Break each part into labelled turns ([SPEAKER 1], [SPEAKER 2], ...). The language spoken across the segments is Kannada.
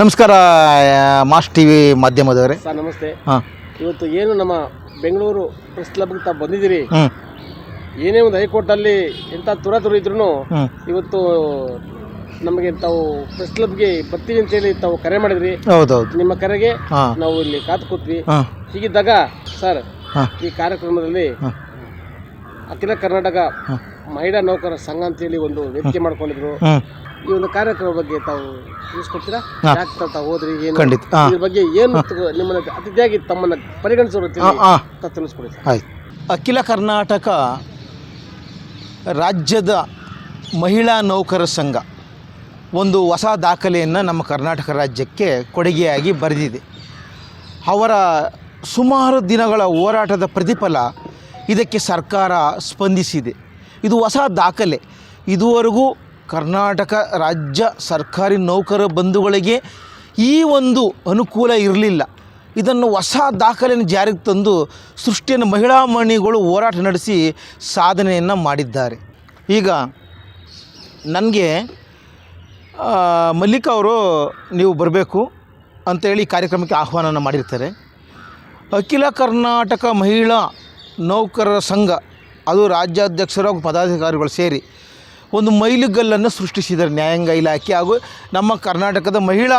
[SPEAKER 1] ನಮಸ್ಕಾರ ಮಾಸ್ ಟಿ ವಿ ಮಾಧ್ಯಮದವರೇ.
[SPEAKER 2] ಸರ್ ನಮಸ್ತೆ.
[SPEAKER 1] ಹಾಂ.
[SPEAKER 2] ಇವತ್ತು ಏನು ನಮ್ಮ ಬೆಂಗಳೂರು ಪ್ರೆಸ್ ಕ್ಲಬ್ ಅಂತ ಬಂದಿದ್ದೀರಿ?
[SPEAKER 1] ಹ್ಞೂ
[SPEAKER 2] ಏನೇ ಒಂದು ಹೈಕೋರ್ಟಲ್ಲಿ ಎಂಥ ತುರ ತುರ ಇದ್ರೂ
[SPEAKER 1] ಹ್ಞೂ
[SPEAKER 2] ಇವತ್ತು ನಮಗೆ ತಾವು ಪ್ರೆಸ್ ಕ್ಲಬ್ಗೆ ಬರ್ತೀವಿ ಅಂತೇಳಿ ತಾವು ಕರೆ ಮಾಡಿದ್ರಿ.
[SPEAKER 1] ಹೌದೌದು.
[SPEAKER 2] ನಿಮ್ಮ ಕರೆಗೆ
[SPEAKER 1] ಹಾಂ.
[SPEAKER 2] ನಾವು ಇಲ್ಲಿ ಕಾತು ಕೂತ್ವಿ.
[SPEAKER 1] ಹಾಂ.
[SPEAKER 2] ಹೀಗಿದ್ದಾಗ ಸರ್
[SPEAKER 1] ಹಾಂ.
[SPEAKER 2] ಈ ಕಾರ್ಯಕ್ರಮದಲ್ಲಿ
[SPEAKER 1] ಹಾಂ.
[SPEAKER 2] ಅಖಿಲ ಕರ್ನಾಟಕ. ಮಹಿಳಾ ನೌಕರ ಸಂಘ ಅಂತೇಳಿ ಒಂದು ವೇದಿಕೆ ಮಾಡ್ಕೊಂಡಿದ್ರು.
[SPEAKER 1] ಹ್ಞೂ
[SPEAKER 2] ಈ ಒಂದು ಕಾರ್ಯಕ್ರಮ ಬಗ್ಗೆ ತಾವು ತಿಳಿಸ್ಕೊಡ್ತೀರಾ? ಯಾಕೆ ತಾವು ತಾವು ಹೋದ್ರಿ ಏನು?
[SPEAKER 1] ಖಂಡಿತ. ಹಾಂ.
[SPEAKER 2] ಇದ್ರ ಬಗ್ಗೆ ಏನು ನಿಮ್ಮನ್ನ ಅತಿಥಿಯಾಗಿ ತಮ್ಮನ್ನ ಪರಿಗಣಿಸೋರು
[SPEAKER 1] ಹಾಂ ಹಾಂ.
[SPEAKER 2] ತಾವು ತಿಳಿಸ್ಕೊಡಿ ಸರ್.
[SPEAKER 1] ಆಯ್ತು. ಅಖಿಲ ಕರ್ನಾಟಕ ರಾಜ್ಯದ ಮಹಿಳಾ ನೌಕರ ಸಂಘ ಒಂದು ಹೊಸ ದಾಖಲೆಯನ್ನು ನಮ್ಮ ಕರ್ನಾಟಕ ರಾಜ್ಯಕ್ಕೆ ಕೊಡುಗೆಯಾಗಿ ಬರೆದಿದೆ. ಅವರ ಸುಮಾರು ದಿನಗಳ ಹೋರಾಟದ ಪ್ರತಿಫಲ ಇದಕ್ಕೆ ಸರ್ಕಾರ ಸ್ಪಂದಿಸಿದೆ. ಇದು ಹೊಸ ದಾಖಲೆ. ಇದುವರೆಗೂ ಕರ್ನಾಟಕ ರಾಜ್ಯ ಸರ್ಕಾರಿ ನೌಕರ ಬಂಧುಗಳಿಗೆ ಈ ಒಂದು ಅನುಕೂಲ ಇರಲಿಲ್ಲ. ಇದನ್ನು ಹೊಸ ದಾಖಲೆಯನ್ನು ಜಾರಿಗೆ ತಂದು ಸೃಷ್ಟಿಯನ್ನು ಮಹಿಳಾ ಮಣಿಗಳು ಹೋರಾಟ ನಡೆಸಿ ಸಾಧನೆಯನ್ನು ಮಾಡಿದ್ದಾರೆ. ಈಗ ನನಗೆ ಮಲ್ಲಿಕಾ ಅವರು ನೀವು ಬರಬೇಕು ಅಂತೇಳಿ ಕಾರ್ಯಕ್ರಮಕ್ಕೆ ಆಹ್ವಾನವನ್ನು ಮಾಡಿರ್ತಾರೆ. ಅಖಿಲ ಕರ್ನಾಟಕ ಮಹಿಳಾ ನೌಕರರ ಸಂಘ, ಅದು ರಾಜ್ಯಾಧ್ಯಕ್ಷರು ಹಾಗೂ ಪದಾಧಿಕಾರಿಗಳು ಸೇರಿ ಒಂದು ಮೈಲಿಗಲ್ಲನ್ನು ಸೃಷ್ಟಿಸಿದ್ದಾರೆ ನ್ಯಾಯಾಂಗ ಇಲಾಖೆ ಹಾಗೂ ನಮ್ಮ ಕರ್ನಾಟಕದ ಮಹಿಳಾ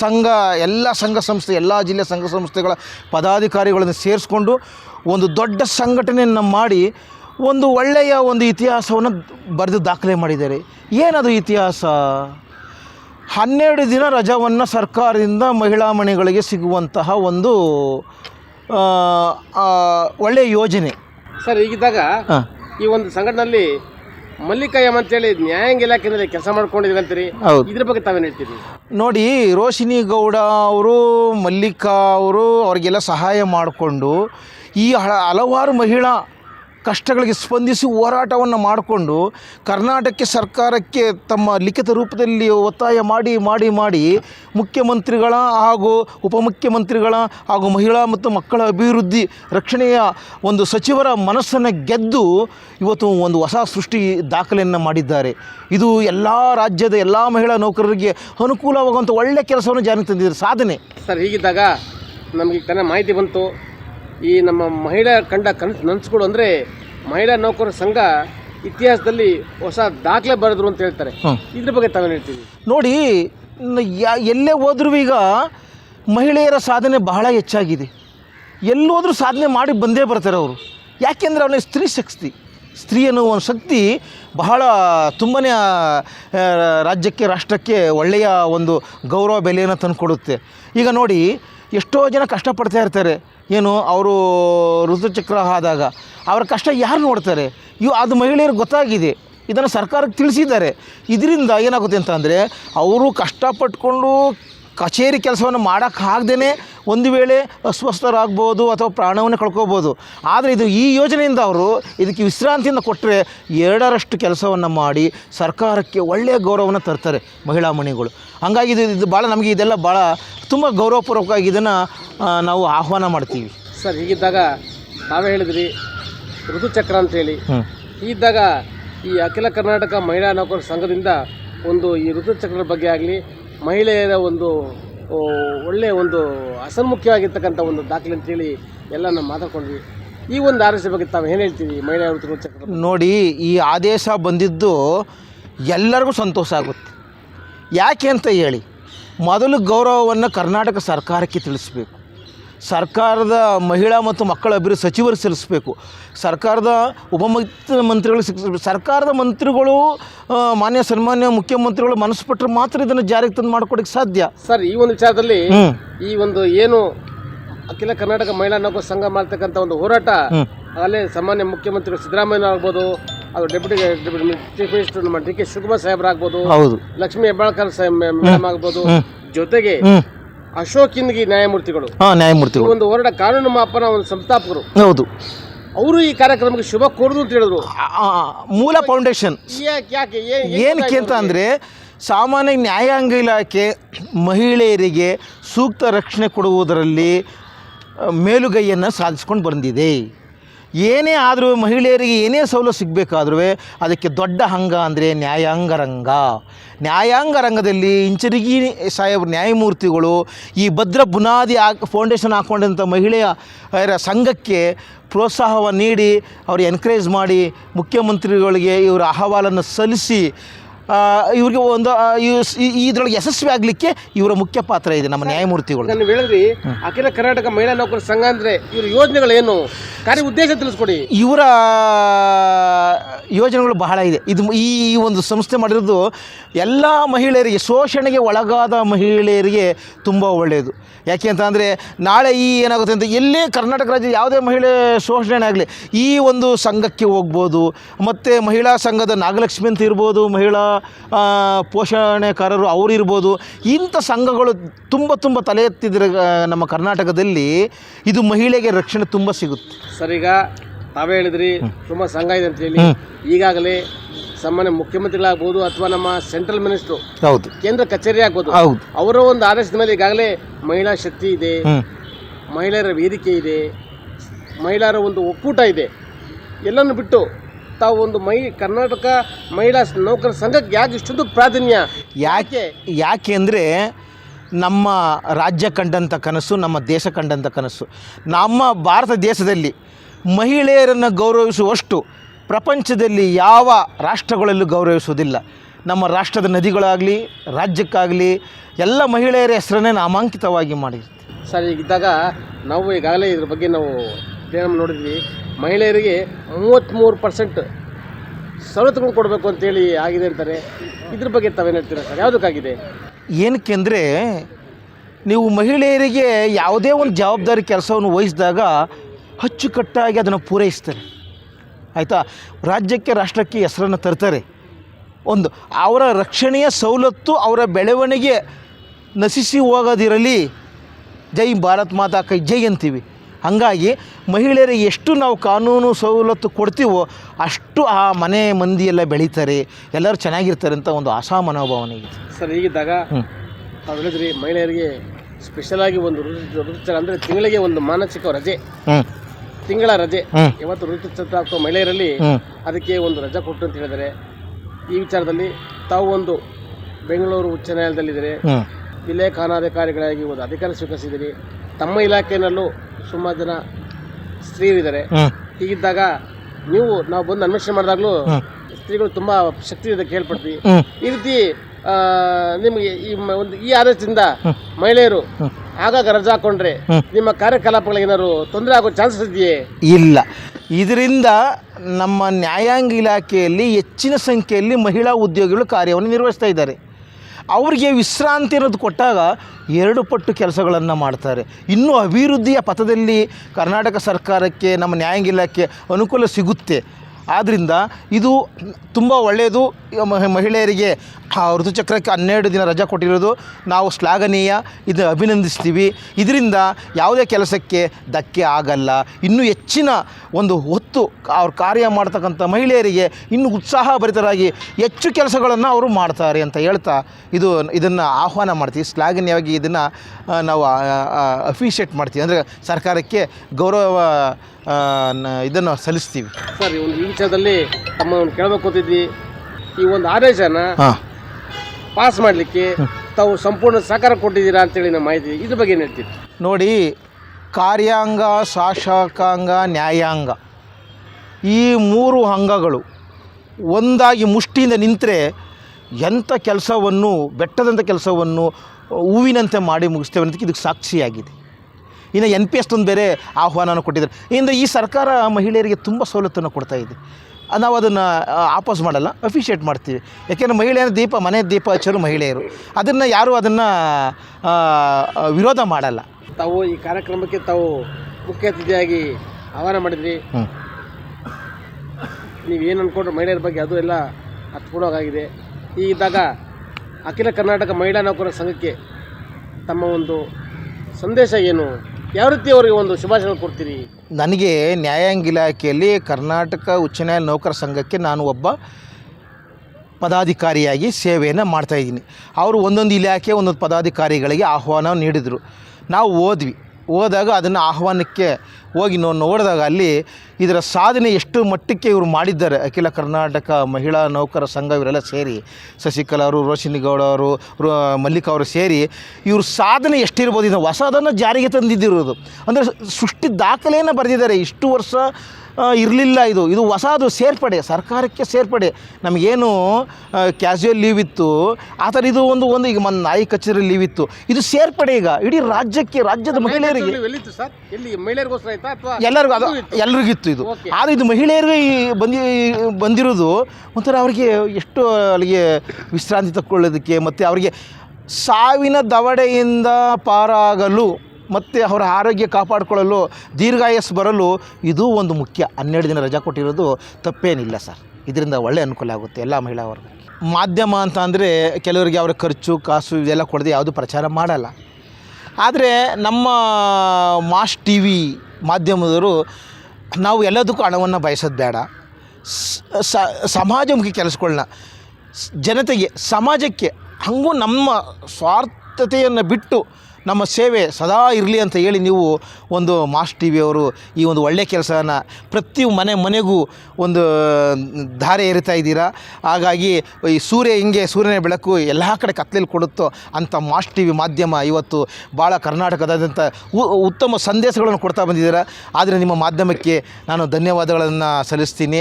[SPEAKER 1] ಸಂಘ ಎಲ್ಲ ಸಂಘ ಸಂಸ್ಥೆ ಎಲ್ಲ ಜಿಲ್ಲೆ ಸಂಘ ಸಂಸ್ಥೆಗಳ ಪದಾಧಿಕಾರಿಗಳನ್ನು ಸೇರಿಸ್ಕೊಂಡು ಒಂದು ದೊಡ್ಡ ಸಂಘಟನೆಯನ್ನು ಮಾಡಿ ಒಂದು ಒಳ್ಳೆಯ ಒಂದು ಇತಿಹಾಸವನ್ನು ಬರೆದು ದಾಖಲೆ ಮಾಡಿದ್ದಾರೆ. ಏನದು ಇತಿಹಾಸ? ಹನ್ನೆರಡು ದಿನ ರಜಾವನ್ನು ಸರ್ಕಾರದಿಂದ ಮಹಿಳಾ ಮನೆಗಳಿಗೆ ಸಿಗುವಂತಹ ಒಂದು ಒಳ್ಳೆಯ ಯೋಜನೆ.
[SPEAKER 2] ಸರ್
[SPEAKER 1] ಈಗಿದ್ದಾಗ
[SPEAKER 2] ಈ ಒಂದು ಸಂಘಟನೆಯಲ್ಲಿ ಮಲ್ಲಿಕಾಯಂ ಅಂತೇಳಿ ನ್ಯಾಯಾಂಗ ಇಲಾಖೆಯಲ್ಲಿ ಕೆಲಸ ಮಾಡ್ಕೊಂಡಿದ್ರಿ ಅಂತೀರಿ?
[SPEAKER 1] ಹೌದು.
[SPEAKER 2] ಇದ್ರ ಬಗ್ಗೆ ತಾವೇನು ಹೇಳ್ತೀರಿ?
[SPEAKER 1] ನೋಡಿ ರೋಶಿನಿ ಗೌಡ ಅವರು ಮಲ್ಲಿಕಾ ಅವರು ಅವರಿಗೆಲ್ಲ ಸಹಾಯ ಮಾಡಿಕೊಂಡು ಈ ಹ- ಹಲವಾರು ಮಹಿಳಾ ಕಷ್ಟಗಳಿಗೆ ಸ್ಪಂದಿಸಿ ಹೋರಾಟವನ್ನು ಮಾಡಿಕೊಂಡು ಕರ್ನಾಟಕ ಸರ್ಕಾರಕ್ಕೆ ತಮ್ಮ ಲಿಖಿತ ರೂಪದಲ್ಲಿ ಒತ್ತಾಯ ಮಾಡಿ ಮಾಡಿ ಮಾಡಿ ಮುಖ್ಯಮಂತ್ರಿಗಳ ಹಾಗೂ ಉಪಮುಖ್ಯಮಂತ್ರಿಗಳ ಹಾಗೂ ಮಹಿಳಾ ಮತ್ತು ಮಕ್ಕಳ ಅಭಿವೃದ್ಧಿ ರಕ್ಷಣೆಯ ಒಂದು ಸಚಿವರ ಮನಸ್ಸನ್ನು ಗೆದ್ದು ಇವತ್ತು ಒಂದು ಹೊಸ ಸೃಷ್ಟಿ ದಾಖಲೆಯನ್ನು ಮಾಡಿದ್ದಾರೆ. ಇದು ಎಲ್ಲ ರಾಜ್ಯದ ಎಲ್ಲ ಮಹಿಳಾ ನೌಕರರಿಗೆ ಅನುಕೂಲವಾಗುವಂಥ ಒಳ್ಳೆಯ ಕೆಲಸವನ್ನು ಜಾರಿಗೆ ತಂದಿದ್ದಾರೆ ಸಾಧನೆ.
[SPEAKER 2] ಸರ್, ಹೀಗಿದ್ದಾಗ ನಮಗೆ ತನ್ನ ಮಾಹಿತಿ ಬಂತು. ಈ ನಮ್ಮ ಮಹಿಳಾ ಕಂಡ ಕನಸು ನನಸುಗಳು ಅಂದರೆ ಮಹಿಳಾ ನೌಕರರ ಸಂಘ ಇತಿಹಾಸದಲ್ಲಿ ಹೊಸ ದಾಖಲೆ ಬರೆದ್ರು ಅಂತ ಹೇಳ್ತಾರೆ. ಇದ್ರ ಬಗ್ಗೆ ತಾವೇನು ಹೇಳ್ತೀವಿ
[SPEAKER 1] ನೋಡಿ ನ- ಯಾ- ಎಲ್ಲೇ ಹೋದ್ರೂ ಈಗ ಮಹಿಳೆಯರ ಸಾಧನೆ ಬಹಳ ಹೆಚ್ಚಾಗಿದೆ. ಎಲ್ಲೋದರೂ ಸಾಧನೆ ಮಾಡಿ ಬಂದೇ ಬರ್ತಾರೆ ಅವರು. ಯಾಕೆಂದರೆ ಅವನಿಗೆ ಸ್ತ್ರೀ ಶಕ್ತಿ. ಸ್ತ್ರೀ ಅನ್ನುವ ಒಂದು ಶಕ್ತಿ ಬಹಳ ತುಂಬನೇ ರಾಜ್ಯಕ್ಕೆ ರಾಷ್ಟ್ರಕ್ಕೆ ಒಳ್ಳೆಯ ಒಂದು ಗೌರವ ಬೆಲೆಯನ್ನು ತಂದುಕೊಡುತ್ತೆ. ಈಗ ನೋಡಿ ಎಷ್ಟೋ ಜನ ಕಷ್ಟಪಡ್ತಾ ಇರ್ತಾರೆ. ಏನು, ಅವರು ಋತುಚಕ್ರ ಆದಾಗ ಅವರ ಕಷ್ಟ ಯಾರು ನೋಡ್ತಾರೆ? ಇವು ಅದು ಮಹಿಳೆಯರಿಗೆ ಗೊತ್ತಾಗಿದೆ. ಇದನ್ನು ಸರ್ಕಾರಕ್ಕೆ ತಿಳಿಸಿದ್ದಾರೆ. ಇದರಿಂದ ಏನಾಗುತ್ತೆ ಅಂತಂದರೆ, ಅವರು ಕಷ್ಟಪಟ್ಕೊಂಡು ಕಚೇರಿ ಕೆಲಸವನ್ನು ಮಾಡೋಕ್ಕಾಗ್ದೇ ಒಂದು ವೇಳೆ ಅಸ್ವಸ್ಥರಾಗ್ಬೋದು ಅಥವಾ ಪ್ರಾಣವನ್ನು ಕಳ್ಕೋಬೋದು. ಆದರೆ ಇದು ಈ ಯೋಜನೆಯಿಂದ ಅವರು ಇದಕ್ಕೆ ವಿಶ್ರಾಂತಿಯನ್ನು ಕೊಟ್ಟರೆ ಎರಡರಷ್ಟು ಕೆಲಸವನ್ನು ಮಾಡಿ ಸರ್ಕಾರಕ್ಕೆ ಒಳ್ಳೆಯ ಗೌರವವನ್ನು ತರ್ತಾರೆ ಮಹಿಳಾ ಮಣಿಗಳು ಹಾಗಾಗಿ ಇದು ಇದು ಭಾಳ ನಮಗೆ ಇದೆಲ್ಲ ಭಾಳ ತುಂಬ ಗೌರವಪೂರ್ವಕವಾಗಿ ಇದನ್ನು ನಾವು ಆಹ್ವಾನ ಮಾಡ್ತೀವಿ.
[SPEAKER 2] ಸರ್ ಹೀಗಿದ್ದಾಗ ತಾವೇ ಹೇಳಿದ್ರಿ ಋತುಚಕ್ರ ಅಂತೇಳಿ ಹೀಗಿದ್ದಾಗ ಈ ಅಖಿಲ ಕರ್ನಾಟಕ ಮಹಿಳಾ ನೌಕರರ ಸಂಘದಿಂದ ಒಂದು ಈ ಋತುಚಕ್ರದ ಬಗ್ಗೆ ಆಗಲಿ ಮಹಿಳೆಯರ ಒಂದು ಒಳ್ಳೆಯ ಒಂದು ಅಸನ್ಮುಖ್ಯವಾಗಿರ್ತಕ್ಕಂಥ ಒಂದು ದಾಖಲೆ ಅಂತೇಳಿ ಎಲ್ಲ ನಾವು ಮಾತಾಡ್ಕೊಂಡ್ವಿ. ಈ ಒಂದು ಆದೇಶ ಬಗ್ಗೆ ತಾವು ಏನು ಹೇಳ್ತೀವಿ ಮಹಿಳಾ ಋತುಚಕ್ರ
[SPEAKER 1] ನೋಡಿ, ಈ ಆದೇಶ ಬಂದಿದ್ದು ಎಲ್ಲರಿಗೂ ಸಂತೋಷ ಆಗುತ್ತೆ. ಯಾಕೆ ಅಂತ ಹೇಳಿ, ಮೊದಲು ಗೌರವವನ್ನು ಕರ್ನಾಟಕ ಸರ್ಕಾರಕ್ಕೆ ತಿಳಿಸ್ಬೇಕು. ಸರ್ಕಾರದ ಮಹಿಳಾ ಮತ್ತು ಮಕ್ಕಳ ಅಭಿವೃದ್ಧಿ ಸಚಿವರು ಸಲ್ಲಿಸಬೇಕು ಸರ್ಕಾರದ ಉಪಮುಖ್ಯಮಂತ್ರಿಗಳು ಸಿಕ್ಕಿಸ್ಬೇಕು ಸರ್ಕಾರದ ಮಂತ್ರಿಗಳು ಮಾನ್ಯ ಸನ್ಮಾನ್ಯ ಮುಖ್ಯಮಂತ್ರಿಗಳು ಮನಸ್ಸು ಪಟ್ಟರೆ ಮಾತ್ರ ಇದನ್ನು ಜಾರಿಗೆ ತಂದು ಮಾಡ್ಕೊಡಕ್ಕೆ ಸಾಧ್ಯ.
[SPEAKER 2] ಸರ್ ಈ ಒಂದು ವಿಚಾರದಲ್ಲಿ ಈ ಒಂದು ಏನು ಅಖಿಲ ಕರ್ನಾಟಕ ಮಹಿಳಾ ನೌಕರ ಸಂಘ ಮಾಡ್ತಕ್ಕಂಥ ಒಂದು ಹೋರಾಟ ಅಲ್ಲೇ ಸಾಮಾನ್ಯ ಮುಖ್ಯಮಂತ್ರಿಗಳು ಸಿದ್ದರಾಮಯ್ಯ ಆಗ್ಬೋದು ಅದು ಡೆಪ್ಯೂಟಿ ಡೆಪ್ಯೂಟಿ ಚೀಫ್ ಮಿನಿಸ್ಟರ್ ನಮ್ಮ ಡಿ ಕೆ ಶಿವಕುಮಾರ್ ಸಾಹೇಬ್ರಾಗ್ಬೋದು
[SPEAKER 1] ಹೌದು.
[SPEAKER 2] ಲಕ್ಷ್ಮೀ ಹೆಬ್ಬಾಳ್ಕರ್ ಮೇಡಮ್ ಆಗ್ಬೋದು ಜೊತೆಗೆ ಅಶೋಕ್ ನ್ಯಾಯಮೂರ್ತಿಗಳು.
[SPEAKER 1] ಹಾ ನ್ಯಾಯಮೂರ್ತಿಗಳು.
[SPEAKER 2] ಒಂದು ಹೊರಡ ಕಾನೂನು ಮಾಪನ ಒಂದು ಸಂಸ್ಥಾಪಕರು.
[SPEAKER 1] ಹೌದು.
[SPEAKER 2] ಅವರು ಈ ಕಾರ್ಯಕ್ರಮಕ್ಕೆ ಶುಭ ಕೋರುದು ಅಂತ ಹೇಳಿದ್ರು.
[SPEAKER 1] ಆ, ಮೂಲ ಫೌಂಡೇಶನ್
[SPEAKER 2] ಯಾಕೆ ಯಾಕೆ ಏ- ಏನ್
[SPEAKER 1] ಏನಕ್ಕೆ ಅಂತ ಅಂದರೆ ಸಾಮಾನ್ಯ ನ್ಯಾಯಾಂಗ ಇಲಾಖೆ ಮಹಿಳೆಯರಿಗೆ ಸೂಕ್ತ ರಕ್ಷಣೆ ಕೊಡುವುದರಲ್ಲಿ ಆ, ಮೇಲುಗೈಯನ್ನು ಸಾಧಿಸ್ಕೊಂಡು ಬಂದಿದೆ. ಏನೇ ಆದರೂ ಮಹಿಳೆಯರಿಗೆ ಏನೇ ಸೌಲಭ್ಯ ಸಿಗಬೇಕಾದ್ರೂ ಅದಕ್ಕೆ ದೊಡ್ಡ ಹಂಗ ಅಂದರೆ ನ್ಯಾಯಾಂಗ ರಂಗ ನ್ಯಾಯಾಂಗ ರಂಗದಲ್ಲಿ ಇಂಚರಿಗಿ ಸಾಹೇಬ್ ನ್ಯಾಯಮೂರ್ತಿಗಳು ಈ ಭದ್ರ ಬುನಾದಿ ಹಾಕ್ ಫೌಂಡೇಶನ್ ಹಾಕ್ಕೊಂಡಂಥ ಮಹಿಳೆಯ ಸಂಘಕ್ಕೆ ಪ್ರೋತ್ಸಾಹವನ್ನು ನೀಡಿ, ಅವ್ರು ಎನ್ಕರೇಜ್ ಮಾಡಿ ಮುಖ್ಯಮಂತ್ರಿಗಳಿಗೆ ಇವರ ಅಹವಾಲನ್ನು ಸಲ್ಲಿಸಿ ಇವ್ರಿಗೆ ಒಂದು ಇದ್ರೊಳಗೆ ಯಶಸ್ವಿ ಆಗಲಿಕ್ಕೆ ಇವರ ಮುಖ್ಯ ಪಾತ್ರ ಇದೆ ನಮ್ಮ ನ್ಯಾಯಮೂರ್ತಿಗಳು
[SPEAKER 2] ನಾನು ಹೇಳಿದ್ರಿ ಅಖಿಲ ಕರ್ನಾಟಕ ಮಹಿಳಾ ನೌಕರ ಸಂಘ ಅಂದ್ರೆ ಇವ್ರ ಯೋಜನೆಗಳೇನು? ಕಾರ್ಯ ಉದ್ದೇಶ ತಿಳಿಸ್ಕೊಡಿ.
[SPEAKER 1] ಇವರ ಯೋಜನೆಗಳು ಬಹಳ ಇದೆ. ಇದು ಈ ಒಂದು ಸಂಸ್ಥೆ ಮಾಡಿರೋದು ಎಲ್ಲ ಮಹಿಳೆಯರಿಗೆ ಶೋಷಣೆಗೆ ಒಳಗಾದ ಮಹಿಳೆಯರಿಗೆ ತುಂಬ ಒಳ್ಳೆಯದು. ಯಾಕೆ ಅಂತ ಅಂದರೆ ನಾಳೆ ಈ ಏನಾಗುತ್ತೆ ಅಂತ ಎಲ್ಲೇ ಕರ್ನಾಟಕ ರಾಜ್ಯ ಯಾವುದೇ ಮಹಿಳೆ ಶೋಷಣೆ ಆಗಲಿ ಈ ಒಂದು ಸಂಘಕ್ಕೆ ಹೋಗ್ಬೋದು ಮತ್ತು ಮಹಿಳಾ ಸಂಘದ ನಾಗಲಕ್ಷ್ಮಿ ಅಂತ ಇರ್ಬೋದು ಮಹಿಳಾ ಪೋಷಣೆಕಾರರು ಅವರು ಇರ್ಬೋದು ಇಂಥ ಸಂಘಗಳು ತುಂಬ ತುಂಬ ತಲೆ ಎತ್ತಿದ್ರೆ ನಮ್ಮ ಕರ್ನಾಟಕದಲ್ಲಿ ಇದು ಮಹಿಳೆಗೆ ರಕ್ಷಣೆ ತುಂಬ ಸಿಗುತ್ತೆ.
[SPEAKER 2] ಸರ್ ಈಗ ತಾವೇ ಹೇಳಿದ್ರಿ ತುಂಬ ಸಂಘ ಇದೆ ಅಂತ ಹೇಳಿ. ಈಗಾಗಲೇ ಸಾಮಾನ್ಯ ಮುಖ್ಯಮಂತ್ರಿಗಳಾಗ್ಬೋದು ಅಥವಾ ನಮ್ಮ ಸೆಂಟ್ರಲ್ ಮಿನಿಸ್ಟ್ರು
[SPEAKER 1] ಹೌದು.
[SPEAKER 2] ಕೇಂದ್ರ ಕಚೇರಿ ಆಗ್ಬೋದು.
[SPEAKER 1] ಹೌದು.
[SPEAKER 2] ಅವರ ಒಂದು ಆದೇಶದ ಮೇಲೆ ಈಗಾಗಲೇ ಮಹಿಳಾ ಶಕ್ತಿ ಇದೆ ಮಹಿಳೆಯರ ವೇದಿಕೆ ಇದೆ ಮಹಿಳೆಯರ ಒಂದು ಒಕ್ಕೂಟ ಇದೆ. ಎಲ್ಲನೂ ಬಿಟ್ಟು ತಾವು ಒಂದು ಮಹಿ ಕರ್ನಾಟಕ ಮಹಿಳಾ ನೌಕರ ಸಂಘಕ್ಕೆ ಯಾಕೆ ಇಷ್ಟೊಂದು ಪ್ರಾಧಾನ್ಯ?
[SPEAKER 1] ಯಾಕೆ ಯಾಕೆ? ಅಂದರೆ ನಮ್ಮ ರಾಜ್ಯ ಕಂಡಂಥ ಕನಸು ನಮ್ಮ ದೇಶ ಕಂಡಂಥ ಕನಸು. ನಮ್ಮ ಭಾರತ ದೇಶದಲ್ಲಿ ಮಹಿಳೆಯರನ್ನು ಗೌರವಿಸುವಷ್ಟು ಪ್ರಪಂಚದಲ್ಲಿ ಯಾವ ರಾಷ್ಟ್ರಗಳಲ್ಲೂ ಗೌರವಿಸುವುದಿಲ್ಲ. ನಮ್ಮ ರಾಷ್ಟ್ರದ ನದಿಗಳಾಗಲಿ ರಾಜ್ಯಕ್ಕಾಗಲಿ ಎಲ್ಲ ಮಹಿಳೆಯರ ಹೆಸರನ್ನೇ ನಾಮಾಂಕಿತವಾಗಿ ಮಾಡಿರ್ತೀವಿ
[SPEAKER 2] ಸರ್ ಈಗಿದ್ದಾಗ ನಾವು ಈಗಾಗಲೇ ಇದ್ರ ಬಗ್ಗೆ ನಾವು ನೋಡಿದ್ವಿ. ಮಹಿಳೆಯರಿಗೆ ಮೂವತ್ತ್ಮೂರು ಪರ್ಸೆಂಟ್ ಸವಲತ್ತುಗಳು ಕೊಡಬೇಕು ಅಂತೇಳಿ ಆಗಿದೆ ಅಂತಾರೆ. ಇದ್ರ ಬಗ್ಗೆ ತಾವೇನು ಹೇಳ್ತೀರಾ ಸರ್? ಯಾವುದಕ್ಕಾಗಿದೆ?
[SPEAKER 1] ಏನಕ್ಕೆ ಅಂದರೆ ನೀವು ಮಹಿಳೆಯರಿಗೆ ಯಾವುದೇ ಒಂದು ಜವಾಬ್ದಾರಿ ಕೆಲಸವನ್ನು ವಹಿಸಿದಾಗ ಅಚ್ಚುಕಟ್ಟಾಗಿ ಅದನ್ನು ಪೂರೈಸ್ತಾರೆ. ಆಯಿತಾ? ರಾಜ್ಯಕ್ಕೆ, ರಾಷ್ಟ್ರಕ್ಕೆ ಹೆಸರನ್ನು ತರ್ತಾರೆ. ಒಂದು, ಅವರ ರಕ್ಷಣೆಯ ಸವಲತ್ತು ಅವರ ಬೆಳವಣಿಗೆ ನಶಿಸಿ ಹೋಗೋದಿರಲಿ. ಜೈ ಭಾರತ್ ಮಾತಾ ಕೈ, ಜೈ ಅಂತೀವಿ. ಹಾಗಾಗಿ ಮಹಿಳೆಯರಿಗೆ ಎಷ್ಟು ನಾವು ಕಾನೂನು ಸವಲತ್ತು ಕೊಡ್ತೀವೋ ಅಷ್ಟು ಆ ಮನೆ ಮಂದಿ ಎಲ್ಲ ಬೆಳೀತಾರೆ. ಎಲ್ಲರೂ ಚೆನ್ನಾಗಿರ್ತಾರೆ ಅಂತ ಒಂದು ಆಶಾ ಮನೋಭಾವನೆ ಇದೆ.
[SPEAKER 2] ಸರ್
[SPEAKER 1] ಈಗಿದ್ದಾಗ
[SPEAKER 2] ತಾವು ಹೇಳಿದ್ರಿ ಮಹಿಳೆಯರಿಗೆ ಸ್ಪೆಷಲಾಗಿ ಒಂದು ಋತು ಋತುಚಕ್ರ ಅಂದರೆ ತಿಂಗಳಿಗೆ ಒಂದು ಮಾನಸಿಕ ರಜೆ. ತಿಂಗಳ ರಜೆ.
[SPEAKER 1] ಇವತ್ತು
[SPEAKER 2] ಯಾವತ್ತು ಋತುಚಕ್ರ ಆಗ್ತೋ ಮಹಿಳೆಯರಲ್ಲಿ ಅದಕ್ಕೆ ಒಂದು ರಜೆ ಕೊಟ್ಟು ಅಂತ ಹೇಳಿದರೆ ಈ ವಿಚಾರದಲ್ಲಿ ತಾವು ಒಂದು ಬೆಂಗಳೂರು ಉಚ್ಚ ನ್ಯಾಯಾಲಯದಲ್ಲಿದ್ದರೆ.
[SPEAKER 1] ಜಿಲ್ಲೆ
[SPEAKER 2] ಇಲ್ಲೇ ಖಾನಾಧಿಕಾರಿಗಳಾಗಿ ಒಂದು ಅಧಿಕಾರ ಸ್ವೀಕರಿಸಿದ್ದೀರಿ. ತಮ್ಮ ಇಲಾಖೆಯಲ್ಲೂ ಸುಮಾರು ಜನ ಸ್ತ್ರೀಯರಿದ್ದಾರೆ ಹೀಗಿದ್ದಾಗ ನೀವು ನಾವು ಬಂದು ಅನ್ವೇಷಣೆ ಮಾಡಿದಾಗಲೂ ಸ್ತ್ರೀಗಳು ತುಂಬಾ ಶಕ್ತಿ ಇದೆ ಕೇಳ್ಪಡ್ತೀವಿ ಈ ರೀತಿ ಆ, ನಿಮಗೆ ಈ ಮ- ಒಂದು ಈ ಆದೇಶದಿಂದ ಮಹಿಳೆಯರು ಆಗಾಗ ರಜಾ ಹಾಕೊಂಡ್ರೆ ನಿಮ್ಮ ಕಾರ್ಯಕಲಾಪಗಳಿಗೆ ಏನಾದ್ರು ತೊಂದರೆ ಆಗೋ ಚಾನ್ಸಸ್ ಇದೆಯೇ?
[SPEAKER 1] ಇಲ್ಲ. ಇದರಿಂದ ನಮ್ಮ ನ್ಯಾಯಾಂಗ ಇಲಾಖೆಯಲ್ಲಿ ಹೆಚ್ಚಿನ ಸಂಖ್ಯೆಯಲ್ಲಿ ಮಹಿಳಾ ಉದ್ಯೋಗಿಗಳು ಕಾರ್ಯವನ್ನು ನಿರ್ವಹಿಸ್ತಾ ಇದ್ದಾರೆ. ಅವರಿಗೆ ವಿಶ್ರಾಂತಿ ಅನ್ನೋದು ಕೊಟ್ಟಾಗ ಎರಡು ಪಟ್ಟು ಕೆಲಸಗಳನ್ನು ಮಾಡ್ತಾರೆ. ಇನ್ನೂ ಅಭಿವೃದ್ಧಿಯ ಪಥದಲ್ಲಿ ಕರ್ನಾಟಕ ಸರ್ಕಾರಕ್ಕೆ, ನಮ್ಮ ನ್ಯಾಯಾಂಗ ಇಲಾಖೆ ಅನುಕೂಲ ಸಿಗುತ್ತೆ. ಆದ್ದರಿಂದ ಇದು ತುಂಬ ಒಳ್ಳೆಯದು ಮಹಿ- ಮಹಿಳೆಯರಿಗೆ ಋತುಚಕ್ರಕ್ಕೆ ಹನ್ನೆರಡು ದಿನ ರಜೆ ಕೊಟ್ಟಿರೋದು. ನಾವು ಶ್ಲಾಘನೀಯ, ಇದು ಅಭಿನಂದಿಸ್ತೀವಿ. ಇದರಿಂದ ಯಾವುದೇ ಕೆಲಸಕ್ಕೆ ಧಕ್ಕೆ ಆಗಲ್ಲ. ಇನ್ನೂ ಹೆಚ್ಚಿನ ಒಂದು ಹೊತ್ತು ಅವ್ರ ಕಾರ್ಯ ಮಾಡ್ತಕ್ಕಂಥ ಮಹಿಳೆಯರಿಗೆ ಇನ್ನೂ ಉತ್ಸಾಹಭರಿತರಾಗಿ ಹೆಚ್ಚು ಕೆಲಸಗಳನ್ನು ಅವರು ಮಾಡ್ತಾರೆ ಅಂತ ಹೇಳ್ತಾ ಇದು, ಇದನ್ನು ಆಹ್ವಾನ ಮಾಡ್ತೀವಿ. ಶ್ಲಾಘನೀಯವಾಗಿ ಇದನ್ನು ನಾವು ಅಫಿಷಿಯೇಟ್ ಮಾಡ್ತೀವಿ. ಅಂದರೆ ಸರ್ಕಾರಕ್ಕೆ ಗೌರವ ಇದನ್ನು ಸಲ್ಲಿಸ್ತೀವಿ.
[SPEAKER 2] ಸರ್, ಒಂದು ಈ ವಿಚಾರದಲ್ಲಿ ತಮ್ಮ ಕೇಳಬೇಕು ಅಂತಿದ್ವಿ. ಈ ಒಂದು ಆದೇಶನ
[SPEAKER 1] ಹಾಂ.
[SPEAKER 2] ಪಾಸ್ ಮಾಡಲಿಕ್ಕೆ ತಾವು ಸಂಪೂರ್ಣ ಸಹಕಾರ ಕೊಟ್ಟಿದ್ದೀರಾ ಅಂತೇಳಿ ನಮ್ಮ ಮಾಹಿತಿ. ಇದ್ರ ಬಗ್ಗೆ ಏನು ಹೇಳ್ತೀರಿ?
[SPEAKER 1] ನೋಡಿ ಕಾರ್ಯಾಂಗ ಶಾಸಕಾಂಗ ನ್ಯಾಯಾಂಗ ಈ ಮೂರು ಅಂಗಗಳು ಒಂದಾಗಿ ಮುಷ್ಟಿಯಿಂದ ನಿಂತರೆ ಎಂಥ ಕೆಲಸವನ್ನು ಬೆಟ್ಟದಂಥ ಕೆಲಸವನ್ನು ಹೂವಿನಂತೆ ಮಾಡಿ ಮುಗಿಸ್ತೇವೆ ಅಂತ ಇದಕ್ಕೆ ಸಾಕ್ಷಿಯಾಗಿದೆ. ಇನ್ನು ಎನ್ ಪಿ ಎಸ್ ಒಂದು ಬೇರೆ ಆಹ್ವಾನವನ್ನು ಕೊಟ್ಟಿದ್ದಾರೆ. ಇಂದು ಈ ಸರ್ಕಾರ ಮಹಿಳೆಯರಿಗೆ ತುಂಬ ಸವಲತ್ತನ್ನು ಕೊಡ್ತಾ ಇದೆ. ನಾವು ಅದನ್ನು ಆಪೋಸ್ ಮಾಡಲ್ಲ ಅಫಿಷಿಯೇಟ್ ಮಾಡ್ತೀವಿ. ಯಾಕೆಂದರೆ ಮಹಿಳೆಯರ ದೀಪ ಮನೆ ದೀಪ ಹಚ್ಚೋರು ಮಹಿಳೆಯರು. ಅದನ್ನು ಯಾರೂ ಅದನ್ನು ವಿರೋಧ ಮಾಡಲ್ಲ.
[SPEAKER 2] ತಾವು ಈ ಕಾರ್ಯಕ್ರಮಕ್ಕೆ ತಾವು ಮುಖ್ಯ ಅತಿಥಿಯಾಗಿ ಆಹ್ವಾನ ಮಾಡಿದ್ರಿ.
[SPEAKER 1] ನೀವು
[SPEAKER 2] ನೀವೇನು ಅಂದ್ಕೊಂಡ್ರೆ ಮಹಿಳೆಯರ ಬಗ್ಗೆ ಅದು ಎಲ್ಲ ಅರ್ಥಪೂರ್ಣವಾಗಿದೆ ಈಗಿದ್ದಾಗ ಅಖಿಲ ಕರ್ನಾಟಕ ಮಹಿಳಾ ನೌಕರರ ಸಂಘಕ್ಕೆ ತಮ್ಮ ಒಂದು ಸಂದೇಶ ಏನು? ಯಾವ ರೀತಿ ಅವರಿಗೆ ಒಂದು ಶುಭಾಶಯ ಕೊಡ್ತೀರಿ?
[SPEAKER 1] ನನಗೆ ನ್ಯಾಯಾಂಗ ಇಲಾಖೆಯಲ್ಲಿ ಕರ್ನಾಟಕ ಉಚ್ಚ ನ್ಯಾಯಾಲಯ ನೌಕರ ಸಂಘಕ್ಕೆ ನಾನು ಒಬ್ಬ ಪದಾಧಿಕಾರಿಯಾಗಿ ಸೇವೆಯನ್ನು ಮಾಡ್ತಾಯಿದ್ದೀನಿ ಅವರು ಒಂದೊಂದು ಇಲಾಖೆ ಒಂದೊಂದು ಪದಾಧಿಕಾರಿಗಳಿಗೆ ಆಹ್ವಾನ ನೀಡಿದರು. ನಾವು ಓದ್ವಿ. ಹೋದಾಗ ಅದನ್ನು ಆಹ್ವಾನಕ್ಕೆ ಹೋಗಿ ನಾವು ನೋಡಿದಾಗ ಅಲ್ಲಿ ಇದರ ಸಾಧನೆ ಎಷ್ಟು ಮಟ್ಟಕ್ಕೆ ಇವರು ಮಾಡಿದ್ದಾರೆ. ಅಖಿಲ ಕರ್ನಾಟಕ ಮಹಿಳಾ ನೌಕರ ಸಂಘ ಇವರೆಲ್ಲ ಸೇರಿ ಶಶಿಕಲಾ ಅವರು ರೋಶಿನಿ ಗೌಡ ಅವರು ಮಲ್ಲಿಕಾ ಅವರು ಸೇರಿ ಇವರು ಸಾಧನೆ ಎಷ್ಟಿರ್ಬೋದು? ಇದು ಹೊಸದನ್ನು ಜಾರಿಗೆ ತಂದಿದ್ದಿರೋದು. ಅಂದರೆ ಸೃಷ್ಟಿ ದಾಖಲೆಯನ್ನು ಬರೆದಿದ್ದಾರೆ. ಇಷ್ಟು ವರ್ಷ ಇರಲಿಲ್ಲ ಇದು. ಇದು ಹೊಸದು ಸೇರ್ಪಡೆ ಸರ್ಕಾರಕ್ಕೆ ಸೇರ್ಪಡೆ. ನಮಗೇನು ಕ್ಯಾಶುಯಲ್ ಲೀವ್ ಇತ್ತು. ಆ ಥರ ಇದು ಒಂದು ಒಂದು ಈಗ ಮೊನ್ನೆ ನಾಯಿ ಕಚೇರಿ ಲೀವ್ ಇತ್ತು. ಇದು ಸೇರ್ಪಡೆ ಈಗ. ಇಡೀ ರಾಜ್ಯಕ್ಕೆ ರಾಜ್ಯದ ಮಹಿಳೆಯರಿಗೆ. ಎಲ್ಲರಿಗೂ ಅದು ಎಲ್ರಿಗಿತ್ತು ಇದು. ಆದರೆ ಇದು ಮಹಿಳೆಯರಿಗೆ ಈ ಬಂದಿ ಬಂದಿರೋದು ಒಂಥರ ಅವರಿಗೆ ಎಷ್ಟು ಅಲ್ಲಿಗೆ ವಿಶ್ರಾಂತಿ ತಕ್ಕೊಳ್ಳೋದಕ್ಕೆ ಮತ್ತು ಅವರಿಗೆ ಸಾವಿನ ದವಡೆಯಿಂದ ಪಾರಾಗಲು ಮತ್ತು ಅವರ ಆರೋಗ್ಯ ಕಾಪಾಡಿಕೊಳ್ಳಲು ದೀರ್ಘಾಯಸ್ ಬರಲು ಇದು ಒಂದು ಮುಖ್ಯ. ಹನ್ನೆರಡು ದಿನ ರಜಾ ಕೊಟ್ಟಿರೋದು ತಪ್ಪೇನಿಲ್ಲ ಸರ್. ಇದರಿಂದ ಒಳ್ಳೆಯ ಅನುಕೂಲ ಆಗುತ್ತೆ ಎಲ್ಲ ಮಹಿಳಾ ವರ್ಗಕ್ಕೆ. ಮಾಧ್ಯಮ ಅಂತ ಅಂದರೆ ಕೆಲವರಿಗೆ ಅವರ ಖರ್ಚು, ಕಾಸು ಇದೆಲ್ಲ ಕೊಡದೆ ಯಾವುದು ಪ್ರಚಾರ ಮಾಡಲ್ಲ. ಆದರೆ ನಮ್ಮ ಮಾಸ್ ಟಿ ವಿ ಮಾಧ್ಯಮದವರು ನಾವು ಎಲ್ಲದಕ್ಕೂ ಹಣವನ್ನು ಬಯಸೋದು ಬೇಡ. ಸಮಾಜಮುಖಿ ಕೆಲಸಗಳನ್ನ ಜನತೆಗೆ, ಸಮಾಜಕ್ಕೆ ಹಾಗೂ ನಮ್ಮ ಸ್ವಾರ್ಥತೆಯನ್ನು ಬಿಟ್ಟು ನಮ್ಮ ಸೇವೆ ಸದಾ ಇರಲಿ ಅಂತ ಹೇಳಿ ನೀವು ಒಂದು ಮಾಸ್ ಟಿ ವಿಯವರು ಈ ಒಂದು ಒಳ್ಳೆಯ ಕೆಲಸನ ಪ್ರತಿ ಮನೆ ಮನೆಗೂ ಒಂದು ಧಾರೆ ಎರಿತಾ ಇದ್ದೀರಾ? ಹಾಗಾಗಿ ಈ ಸೂರ್ಯ ಹಿಂಗೆ ಸೂರ್ಯನ ಬೆಳಕು ಎಲ್ಲ ಕಡೆ ಕತ್ಲೆಯಲ್ಲಿ ಕೊಡುತ್ತೋ ಅಂಥ ಮಾಸ್ ಟಿ ವಿ ಮಾಧ್ಯಮ ಇವತ್ತು ಭಾಳ ಕರ್ನಾಟಕದಾದ್ಯಂತ ಉತ್ತಮ ಸಂದೇಶಗಳನ್ನು ಕೊಡ್ತಾ ಬಂದಿದ್ದೀರಾ? ಆದರೆ ನಿಮ್ಮ ಮಾಧ್ಯಮಕ್ಕೆ ನಾನು ಧನ್ಯವಾದಗಳನ್ನು ಸಲ್ಲಿಸ್ತೀನಿ.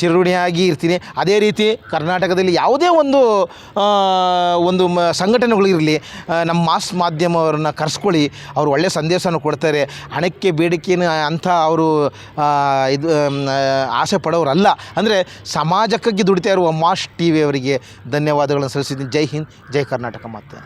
[SPEAKER 1] ಚಿರುಣಿಯಾಗಿ ಇರ್ತೀನಿ. ಅದೇ ರೀತಿ ಕರ್ನಾಟಕದಲ್ಲಿ ಯಾವುದೇ ಒಂದು ಒಂದು ಸಂಘಟನೆಗಳಿರಲಿ ನಮ್ಮ ಮಾಸ್ ಮಾಧ್ಯಮವ್ರನ್ನ ಕರೆಸ್ಕೊಳ್ಳಿ, ಅವರು ಒಳ್ಳೆಯ ಸಂದೇಶವನ್ನು ಕೊಡ್ತಾರೆ. ಹಣಕ್ಕೆ ಬೇಡಿಕೆನ ಅಂಥ ಅವರು ಇದು ಆಸೆ ಪಡೋರಲ್ಲ. ಅಂದರೆ ಸಮಾಜಕ್ಕಾಗಿ ದುಡಿತಾ ಇರುವ ಮಾಸ್ ಟಿ ವಿ ಅವರಿಗೆ ಧನ್ಯವಾದಗಳನ್ನು ಸಲ್ಲಿಸಿದ್ದೀನಿ. ಜೈ ಹಿಂದ್, ಜೈ ಕರ್ನಾಟಕ ಮಾತೆ.